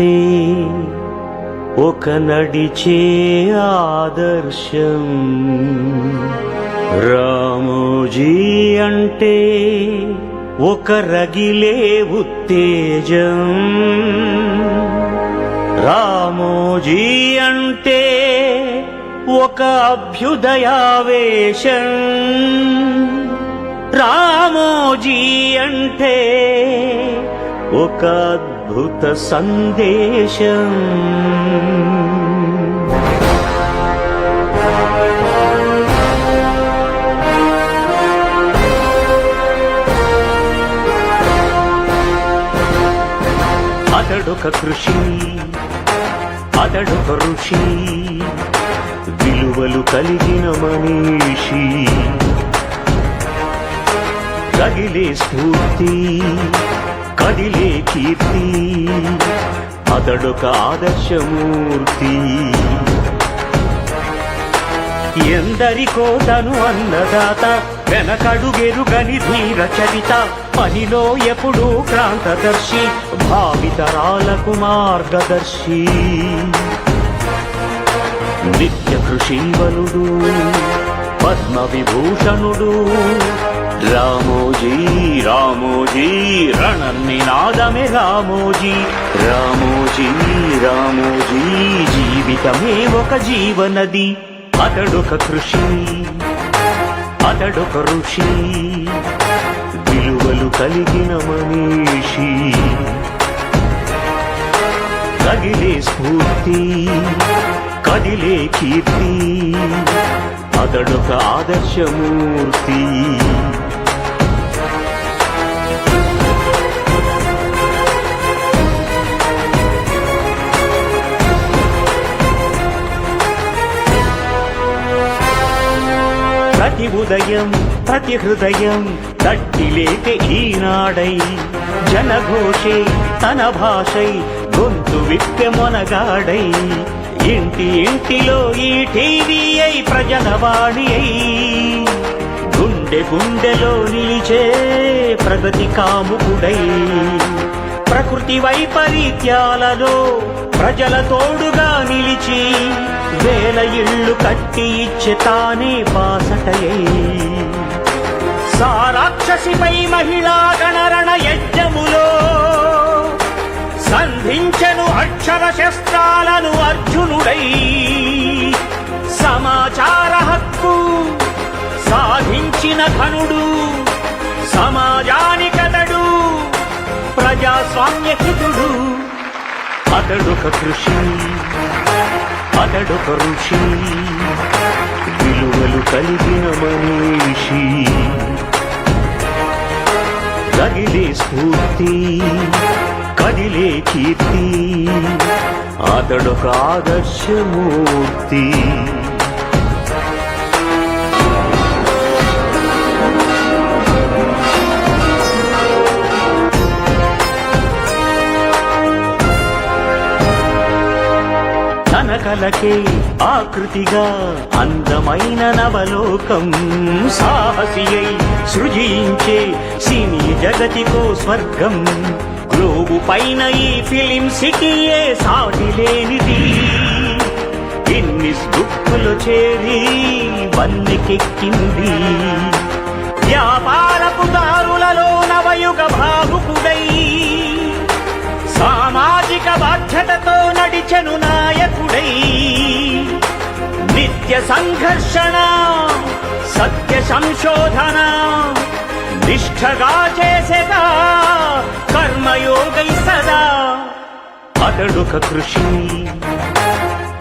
అంటే ఒక నడిచే ఆదర్శం. రామోజీ అంటే ఒక రగిలే ఉత్తేజం. రామోజీ అంటే ఒక అభ్యుదయావేశం. రామోజీ అంటే ఒక అద్భుత సందేశం. అతడొక కృషి అతడొక ఋషి విలువలు కలిగిన మనీషి. కదిలే స్ఫూర్తి కదిలే కీర్తి అతడొక ఆదర్శమూర్తి. ఎందరికో తను అన్నదాత వెనకడుగెరుగని ధీర చరిత పనిలో ఎప్పుడూ క్రాంతదర్శి భావితరాలకు మార్గదర్శి నిత్య కృషీవనుడు పద్మ విభూషణుడు రామోజీ రామోజీ రణనినాదమే రామోజీ. రామోజీ రామోజీ జీవితమే ఒక జీవనది. అతడొక కృషి అతడొక ఋషి. విలువలు కలిగిన మనీషి. కదిలే స్ఫూర్తి కదిలే కీర్తి. అతడొక ఆదర్శమూర్తి. ప్రతి ఉదయం ప్రతి హృదయం తట్టిలేక ఈనాడై జనఘోషే తన భాషై గొంతు విప్పె మొనగాడై ఇంటి ఇంటిలో ఈ టీవీ అయి ప్రజలవాణి అయి గుండె గుండెలో నిలిచే ప్రగతి కాముకుడై. ప్రకృతి వైపరీత్యాలలో ప్రజల తోడుగా నిలిచి వేల ఇళ్ళు కట్టి ఇచ్చే తానే బాసటయై. సారాక్షసిపై మహిళా గణరణ యజ్ఞములో సంధించెను అక్షర శస్త్రాలను అర్జునుడై. సమాచార హక్కు సాధించిన ఘనుడు సమాజానికతడు ప్రజాస్వామ్యహితుడు. అతడొక కృషి అతడొక ఋషి విలువలు కలిగిన మనీషి. కదిలే స్ఫూర్తి కదిలే కీర్తి అతడొక ఆదర్శమూర్తి. తన కలకే ఆకృతిగా అందమైన నవలోకం సాహసియై సృజించే సినీ జగతికో స్వర్గం. గ్లోబు పైన ఈ ఫిలిం సిటీయే సాటి లేనిది గిన్నిస్ బుక్కులు చేరి వన్నెకెక్కింది. వ్యాపారపు దారులలో నవయుగ భావుకుడై సామాజిక బాధ్యతతో నడిచెను నాయకుడై. నిత్య సంఘర్షణ సత్య సంశోధన నిష్ఠగా చేసేదా కర్మయోగై సదా. అతడొక కృషి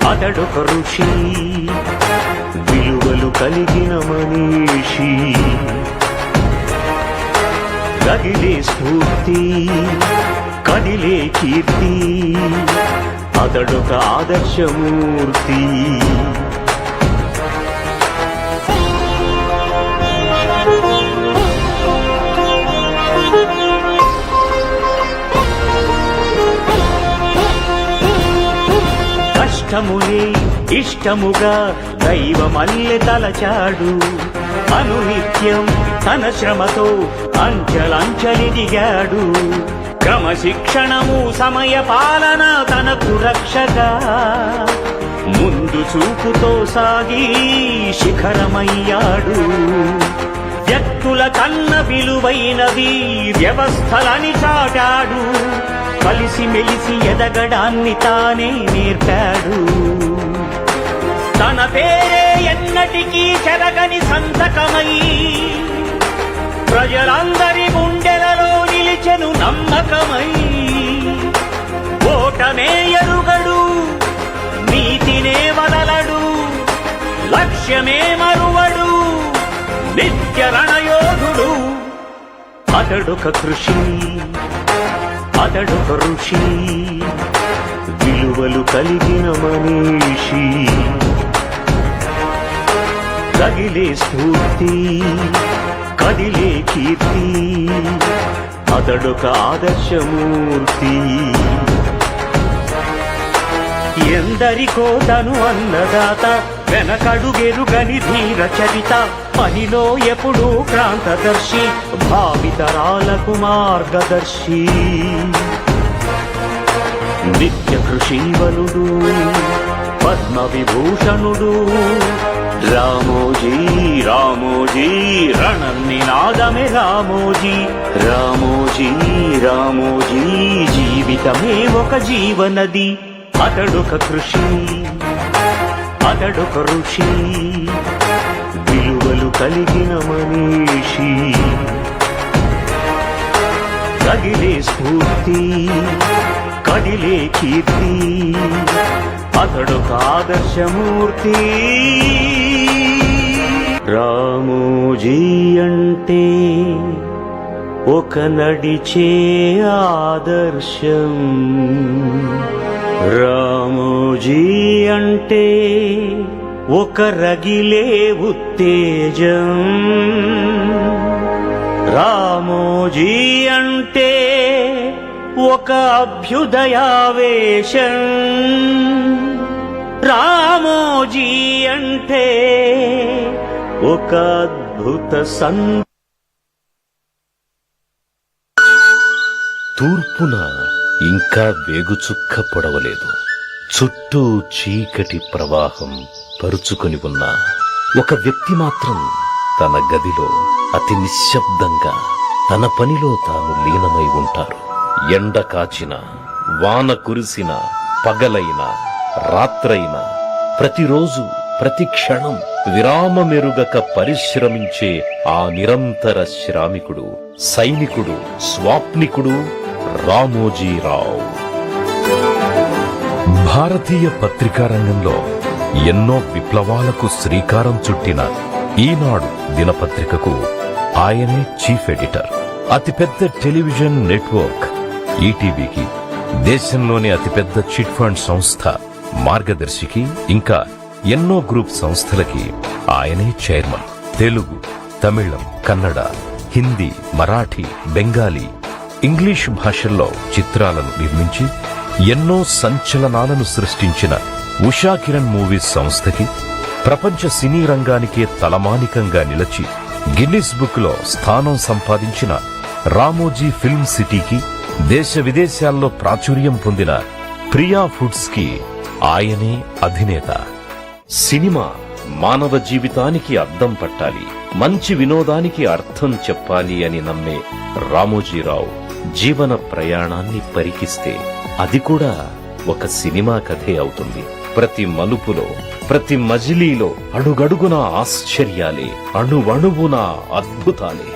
అతడొక ఋషి విలువలు కలిగిన మనీషి. కదిలే స్ఫూర్తి కదిలే కీర్తి అతడొక ఆదర్శమూర్తి. కష్టములే ఇష్టముగా దైవమల్లె తలచాడు. అనునిత్యం తన శ్రమతో అంచలంచలిదిగాడు క్రమశిక్షణము సమయ పాలన తనకు రక్షగా. ముందు చూపుతో సాగి శిఖరమయ్యాడు. వ్యక్తుల కన్న విలువైనవి వ్యవస్థలని చాటాడు. కలిసి మెలిసి ఎదగడాన్ని తానే నేర్పాడు. తన పేరే ఎన్నటికీ చెరగని సంతకమై ప్రజలందరి గుండెలలో నిలిచెను నమ్మకమై. ఓటమే ఎరుగడు నీతినే వదలడు లక్ష్యమే మరువడు నిత్య రణయోధుడు. అతడొక కృషి. అతడొక ఋషి. విలువలు కలిగిన మనీషి. తగిలే స్ఫూర్తి కదిలే కీర్తి. అతడొక ఆదర్శమూర్తి. ఎందరికో తను అన్నదాత వెనకడుగెరుగని ధీర చరిత. పనిలో ఎప్పుడూ క్రాంతదర్శి భావితరాలకు మార్గదర్శి. నిత్య కృషీవలుడు పద్మ విభూషణుడు రామోజీ రామోజీ రణనినాదమే రామోజీ. రామోజీ రామోజీ జీవితమే ఒక జీవనది. అతడొక కృషి అతడొక ఋషి. కలిగిన మనీషి. కదిలే స్ఫూర్తి కదిలే కీర్తి అతడొక ఆదర్శమూర్తి. రామోజీ అంటే ఒక నడిచే ఆదర్శం. రామోజీ అంటే ఒక రగిలే ఉత్తేజం. రామోజీ అంటే ఒక అభ్యుదయావేశం. రామోజీ అంటే ఒక అద్భుత సం. తూర్పున ఇంకా వేగుచుక్క పొడవలేదు. చుట్టూ చీకటి ప్రవాహం పరుచుకొని ఉన్న ఒక వ్యక్తి మాత్రం తన గదిలో అతి నిశ్శబ్దంగా తన పనిలో తాను లీనమై ఉంటారు. ఎండ కాచిన వాన కురిసిన పగలైన రాత్రైన ప్రతిరోజు ప్రతి క్షణం విరామమెరుగక పరిశ్రమించే ఆ నిరంతర శ్రామికుడు సైనికుడు స్వాప్నికుడు రామోజీరావు. భారతీయ పత్రికా రంగంలో ఎన్నో విప్లవాలకు శ్రీకారం చుట్టిన ఈనాడు దినపత్రికకు ఆయనే చీఫ్ ఎడిటర్. అతిపెద్ద టెలివిజన్ నెట్వర్క్ ఈటీవీకి దేశంలోని అతిపెద్ద చిట్ ఫండ్ సంస్థ మార్గదర్శికి ఇంకా ఎన్నో గ్రూప్ సంస్థలకి ఆయనే చైర్మన్. తెలుగు తమిళం కన్నడ హిందీ మరాఠీ బెంగాలీ ఇంగ్లీష్ భాషల్లో చిత్రాలను నిర్మించి ఎన్నో సంచలనాలను సృష్టించిన ఉషా కిరణ్ మూవీస్ సంస్థకి ప్రపంచ సినీ రంగానికే తలమానికంగా నిలిచి గిన్నిస్ బుక్లో స్థానం సంపాదించిన రామోజీ ఫిల్మ్ సిటీకి దేశ విదేశాల్లో ప్రాచుర్యం పొందిన ప్రియా ఫుడ్స్కి ఆయనే అధినేత. సినిమా మానవ జీవితానికి అద్దం పట్టాలి మంచి వినోదానికి అర్థం చెప్పాలి అని నమ్మే రామోజీరావు జీవన ప్రయాణాన్ని పరికిస్తే అది కూడా ఒక సినిమా కథే అవుతుంది. ప్రతి మలుపులో ప్రతి మజిలీలో అడుగడుగునా ఆశ్చర్యాలే అణువణువునా అద్భుతాలే.